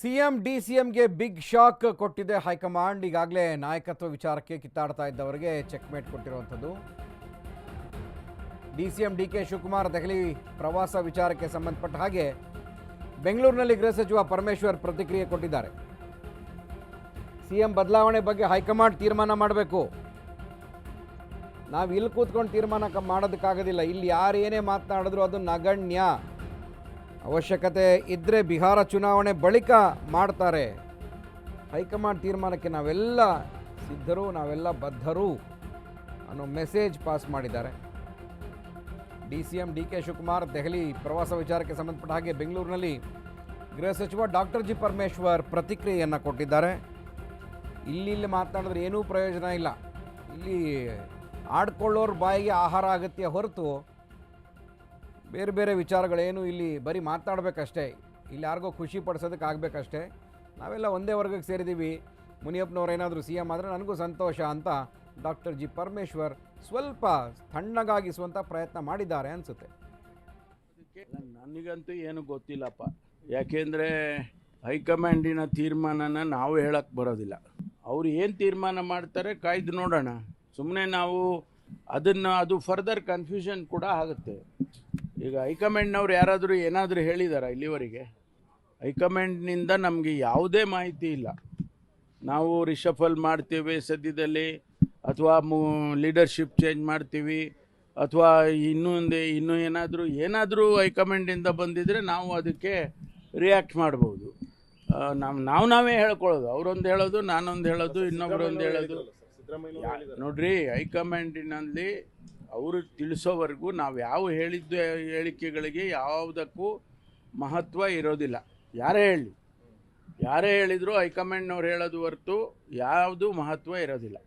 CM D ಸಿಎಂಗೆ big shock ಕೊಟ್ಟಿದೆ high command. ಈಗಾಗಲೇ ನಾಯಕತ್ವ ವಿಚಾರಕ್ಕೆ ಕಿತ್ತಾಡ್ತಾ ಇದ್ದವರಿಗೆ ಚೆಕ್ಮೇಟ್ ಕೊಟ್ಟಿರುವಂಥದ್ದು. D C M D K Shivakumar Delhi ಪ್ರವಾಸ ವಿಚಾರಕ್ಕೆ ಸಂಬಂಧಪಟ್ಟ ಹಾಗೆ ಬೆಂಗಳೂರಿನಲ್ಲಿ ಗೃಹ ಸಚಿವ ಪರಮೇಶ್ವರ್ ಪ್ರತಿಕ್ರಿಯೆ ಕೊಟ್ಟಿದ್ದಾರೆ. ಸಿಎಂ ಬದಲಾವಣೆ ಬಗ್ಗೆ ಹೈಕಮಾಂಡ್ ತೀರ್ಮಾನ ಮಾಡಬೇಕು. ನಾವು ಇಲ್ಲಿ ಕೂತ್ಕೊಂಡು ತೀರ್ಮಾನ ಮಾಡೋದಕ್ಕಾಗೋದಿಲ್ಲ. ಇಲ್ಲಿ ಯಾರು ಏನೇ ಮಾತನಾಡಿದ್ರು ಅದು ನಗಣ್ಯ. ಅವಶ್ಯಕತೆ ಇದ್ದರೆ ಬಿಹಾರ ಚುನಾವಣೆ ಬಳಿಕ ಮಾಡ್ತಾರೆ. ಹೈಕಮಾಂಡ್ ತೀರ್ಮಾನಕ್ಕೆ ನಾವೆಲ್ಲ ಸಿದ್ಧರು, ನಾವೆಲ್ಲ ಬದ್ಧರು ಅನ್ನೋ ಮೆಸೇಜ್ ಪಾಸ್ ಮಾಡಿದ್ದಾರೆ. D C M D K Shivakumar Delhi ಪ್ರವಾಸ ವಿಚಾರಕ್ಕೆ ಸಂಬಂಧಪಟ್ಟ ಹಾಗೆ ಬೆಂಗಳೂರಿನಲ್ಲಿ ಗೃಹ ಸಚಿವ ಡಾಕ್ಟರ್ ಜಿ ಪರಮೇಶ್ವರ್ ಪ್ರತಿಕ್ರಿಯೆಯನ್ನು ಕೊಟ್ಟಿದ್ದಾರೆ. ಇಲ್ಲಿ ಇಲ್ಲಿ ಮಾತನಾಡಿದ್ರೆ ಏನೂ ಪ್ರಯೋಜನ ಇಲ್ಲ. ಇಲ್ಲಿ ಆಡ್ಕೊಳ್ಳೋರ ಬಾಯಿಗೆ ಆಹಾರ ಆಗುತ್ತೆ ಹೊರತು ಬೇರೆ ಬೇರೆ ವಿಚಾರಗಳೇನು ಇಲ್ಲಿ ಬರೀ ಮಾತನಾಡಬೇಕಷ್ಟೇ ಇಲ್ಲಿ ಯಾರಿಗೋ ಖುಷಿ ಪಡಿಸೋದಕ್ಕೆ ಆಗಬೇಕಷ್ಟೇ. ನಾವೆಲ್ಲ ಒಂದೇ ವರ್ಗಕ್ಕೆ ಸೇರಿದ್ದೀವಿ. ಮುನಿಯಪ್ಪನವ್ರು ಏನಾದರೂ ಸಿ ಎಂ ಆದರೆ ನನಗೂ ಸಂತೋಷ ಅಂತ ಡಾಕ್ಟರ್ ಜಿ ಪರಮೇಶ್ವರ್ ಸ್ವಲ್ಪ ತಣ್ಣಗಾಗಿಸುವಂಥ ಪ್ರಯತ್ನ ಮಾಡಿದ್ದಾರೆ ಅನಿಸುತ್ತೆ. ನನಗಂತೂ ಏನು ಗೊತ್ತಿಲ್ಲಪ್ಪ. ಯಾಕೆಂದರೆ ಹೈಕಮಾಂಡಿನ ತೀರ್ಮಾನನ ನಾವು ಹೇಳಕ್ಕೆ ಬರೋದಿಲ್ಲ. ಅವ್ರು ಏನು ತೀರ್ಮಾನ ಮಾಡ್ತಾರೆ ಕಾಯ್ದು ನೋಡೋಣ. ಸುಮ್ಮನೆ ನಾವು ಅದನ್ನು, ಅದು ಫರ್ದರ್ ಕನ್ಫ್ಯೂಷನ್ ಕೂಡ ಆಗುತ್ತೆ. ಈಗ ಹೈಕಮಾಂಡ್ನವ್ರು ಯಾರಾದರೂ ಏನಾದರೂ ಹೇಳಿದಾರ ಇಲ್ಲಿವರೆಗೆ? ಹೈಕಮಾಂಡ್ನಿಂದ ನಮಗೆ ಯಾವುದೇ ಮಾಹಿತಿ ಇಲ್ಲ. ನಾವು ರಿಷಫಲ್ ಮಾಡ್ತೇವೆ ಸದ್ಯದಲ್ಲಿ ಅಥವಾ ಮು ಲೀಡರ್ಶಿಪ್ ಚೇಂಜ್ ಮಾಡ್ತೀವಿ ಅಥವಾ ಇನ್ನೊಂದು ಇನ್ನೂ ಏನಾದರೂ ಏನಾದರೂ ಹೈಕಮಾಂಡಿಂದ ಬಂದಿದ್ದರೆ ನಾವು ಅದಕ್ಕೆ ರಿಯಾಕ್ಟ್ ಮಾಡ್ಬೋದು. ನಾವು ನಾವು ನಾವೇ ಹೇಳ್ಕೊಳ್ಳೋದು. ಅವರೊಂದು ಹೇಳೋದು ನಾನೊಂದು ಹೇಳೋದು ಇನ್ನೊಬ್ಬರೊಂದು ಹೇಳೋದು. ನೋಡ್ರಿ ಹೈಕಮಾಂಡಿನಲ್ಲಿ ಅವರು ತಿಳಿಸೋವರೆಗೂ ನಾವು ಯಾವ ಹೇಳಿದ್ದ, ಹೇಳಿಕೆಗಳಿಗೆ ಯಾವುದಕ್ಕೂ ಮಹತ್ವ ಇರೋದಿಲ್ಲ. ಯಾರೇ ಹೇಳಿ. ಯಾರೇ ಹೇಳಿದರೂ ಹೈಕಮಾಂಡ್ನವ್ರು ಹೇಳೋದು ಹೊರತು ಯಾವುದು ಮಹತ್ವ ಇರೋದಿಲ್ಲ.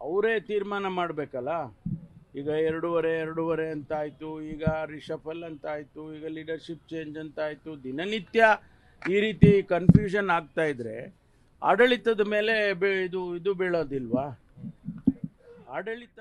ಅವರೇ ತೀರ್ಮಾನ ಮಾಡಬೇಕಲ್ಲ. ಈಗ ಎರಡೂವರೆ ಎರಡೂವರೆ ಅಂತ ಆಯಿತು ಈಗ ರಿಷಫಲ್ ಅಂತ ಆಯಿತು ಈಗ ಲೀಡರ್ಶಿಪ್ ಚೇಂಜ್ ಅಂತ ಆಯಿತು ದಿನನಿತ್ಯ ಈ ರೀತಿ ಕನ್ಫ್ಯೂಷನ್ ಆಗ್ತಾ ಇದ್ರೆ ಆಡಳಿತದ ಮೇಲೆ ಇದು ಇದು ಬೀಳೋದಿಲ್ವಾ? ಆಡಳಿತ